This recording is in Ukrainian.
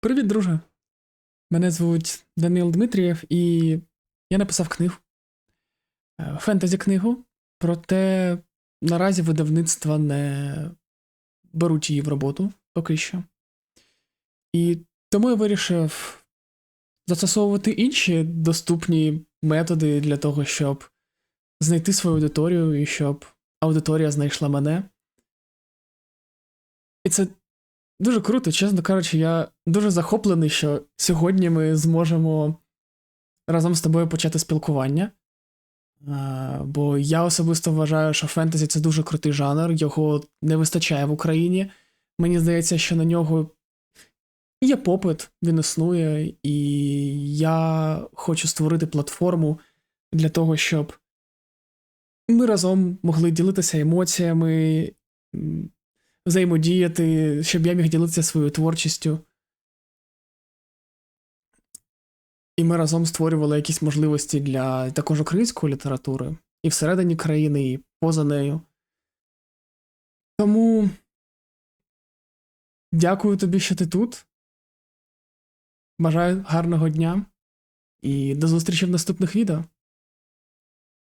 Привіт, друже. Мене звуть Данил Дмитрієв, і я написав книгу. Е, Фентезі книгу, проте наразі видавництва не беруть її в роботу поки що. І тому я вирішив застосовувати інші доступні методи для того, щоб знайти свою аудиторію і щоб аудиторія знайшла мене. І це дуже круто, чесно кажучи, я дуже захоплений, що сьогодні ми зможемо разом з тобою почати спілкування. Бо я особисто вважаю, що фентезі це дуже крутий жанр, його не вистачає в Україні. Мені здається, що на нього є попит, він існує, і я хочу створити платформу для того, щоб ми разом могли ділитися емоціями, взаємодіяти, щоб я міг ділитися своєю творчістю. І ми разом створювали якісь можливості для також української літератури і всередині країни, і поза нею. Тому дякую тобі, що ти тут. Бажаю гарного дня і до зустрічі в наступних відео.